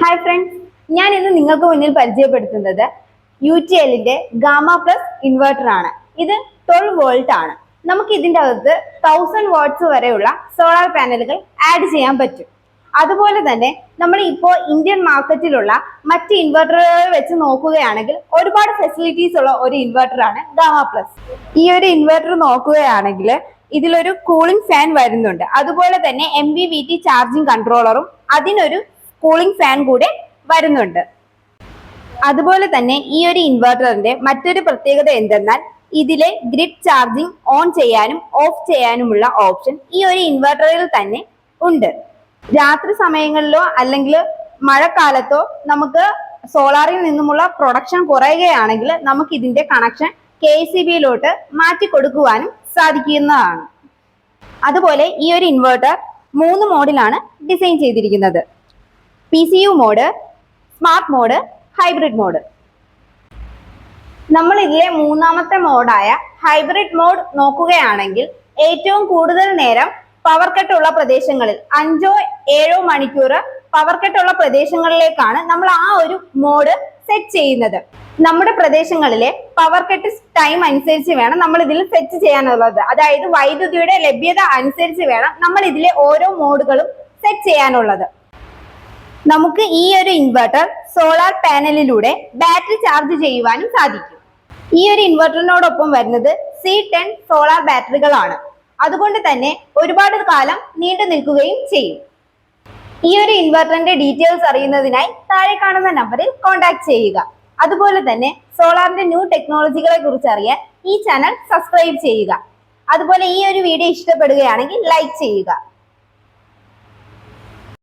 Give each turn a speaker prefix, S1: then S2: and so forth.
S1: Hi friends ഞാൻ ഇന്ന് നിങ്ങൾക്ക് മുന്നിൽ പരിചയപ്പെടുത്തുന്നത് യു ടി എല്ലിന്റെ ഗാമ പ്ലസ് ഇൻവെർട്ടർ ആണ്. ഇത് ട്വൽവ് വോൾട്ട് ആണ്. നമുക്ക് ഇതിന്റെ അകത്ത് തൗസൻഡ് വാട്ട്സ് വരെയുള്ള സോളാർ പാനലുകൾ ആഡ് ചെയ്യാൻ പറ്റും. അതുപോലെ തന്നെ നമ്മൾ ഇപ്പോൾ ഇന്ത്യൻ മാർക്കറ്റിലുള്ള മറ്റ് ഇൻവെർട്ടറുകൾ വെച്ച് നോക്കുകയാണെങ്കിൽ ഒരുപാട് ഫെസിലിറ്റീസ് ഉള്ള ഒരു ഇൻവെർട്ടറാണ് ഗാമ പ്ലസ്. ഈ ഒരു ഇൻവെർട്ടർ നോക്കുകയാണെങ്കിൽ ഇതിലൊരു കൂളിംഗ് ഫാൻ വരുന്നുണ്ട്. അതുപോലെ തന്നെ M B V T charging കൺട്രോളറും അതിനൊരു കൂളിംഗ് ഫാൻ കൂടെ വരുന്നുണ്ട്. അതുപോലെ തന്നെ ഈ ഒരു ഇൻവെർട്ടറിന്റെ മറ്റൊരു പ്രത്യേകത എന്തെന്നാൽ ഇതിലെ ഗ്രിഡ് ചാർജിംഗ് ഓൺ ചെയ്യാനും ഓഫ് ചെയ്യാനുമുള്ള ഓപ്ഷൻ ഈ ഒരു ഇൻവെർട്ടറിൽ തന്നെ ഉണ്ട്. രാത്രി സമയങ്ങളിലോ അല്ലെങ്കിൽ മഴക്കാലത്തോ നമുക്ക് സോളാറിൽ നിന്നുമുള്ള പ്രൊഡക്ഷൻ കുറയുകയാണെങ്കിൽ നമുക്ക് ഇതിന്റെ കണക്ഷൻ കെ സി ബിയിലോട്ട് മാറ്റി കൊടുക്കുവാനും സാധിക്കുന്നതാണ്. അതുപോലെ ഈ ഒരു ഇൻവെർട്ടർ മൂന്ന് മോഡിലാണ് ഡിസൈൻ ചെയ്തിരിക്കുന്നത്. P C U mode smart mode hybrid mode നമ്മൾ ഇതിലെ മൂന്നാമത്തെ മോഡായ ഹൈബ്രിഡ് മോഡ് നോക്കുകയാണെങ്കിൽ ഏറ്റവും കൂടുതൽ നേരം പവർ കട്ട് ഉള്ള പ്രദേശങ്ങളിൽ അഞ്ചോ ഏഴോ മണിക്കൂർ പവർ കട്ട് ഉള്ള പ്രദേശങ്ങളിലേക്കാണ് നമ്മൾ ആ ഒരു മോഡ് സെറ്റ് ചെയ്യുന്നത്. നമ്മുടെ പ്രദേശങ്ങളിലെ പവർ കട്ട് ടൈം അനുസരിച്ച് വേണം നമ്മൾ ഇതിൽ സെറ്റ് ചെയ്യാനുള്ളത്. അതായത് വൈദ്യുതിയുടെ ലഭ്യത അനുസരിച്ച് വേണം നമ്മൾ ഇതിലെ ഓരോ മോഡുകളും സെറ്റ് ചെയ്യാനുള്ളത്. നമുക്ക് ഈ ഒരു ഇൻവെർട്ടർ സോളാർ പാനലിലൂടെ ബാറ്ററി ചാർജ് ചെയ്യുവാനും സാധിക്കും. ഈ ഒരു ഇൻവെർട്ടറിനോടൊപ്പം വരുന്നത് സി ടെൻ സോളാർ ബാറ്ററികളാണ് അതുകൊണ്ട് തന്നെ ഒരുപാട് കാലം നീണ്ടു നിൽക്കുകയും ചെയ്യും. ഈ ഒരു ഇൻവെർട്ടറിന്റെ ഡീറ്റെയിൽസ് അറിയുന്നതിനായി താഴെ കാണുന്ന നമ്പറിൽ കോൺടാക്ട് ചെയ്യുക. അതുപോലെ തന്നെ സോളാറിന്റെ ന്യൂ ടെക്നോളജികളെ കുറിച്ച് അറിയാൻ ഈ ചാനൽ സബ്സ്ക്രൈബ് ചെയ്യുക. അതുപോലെ ഈ ഒരു വീഡിയോ ഇഷ്ടപ്പെടുകയാണെങ്കിൽ ലൈക്ക് ചെയ്യുക.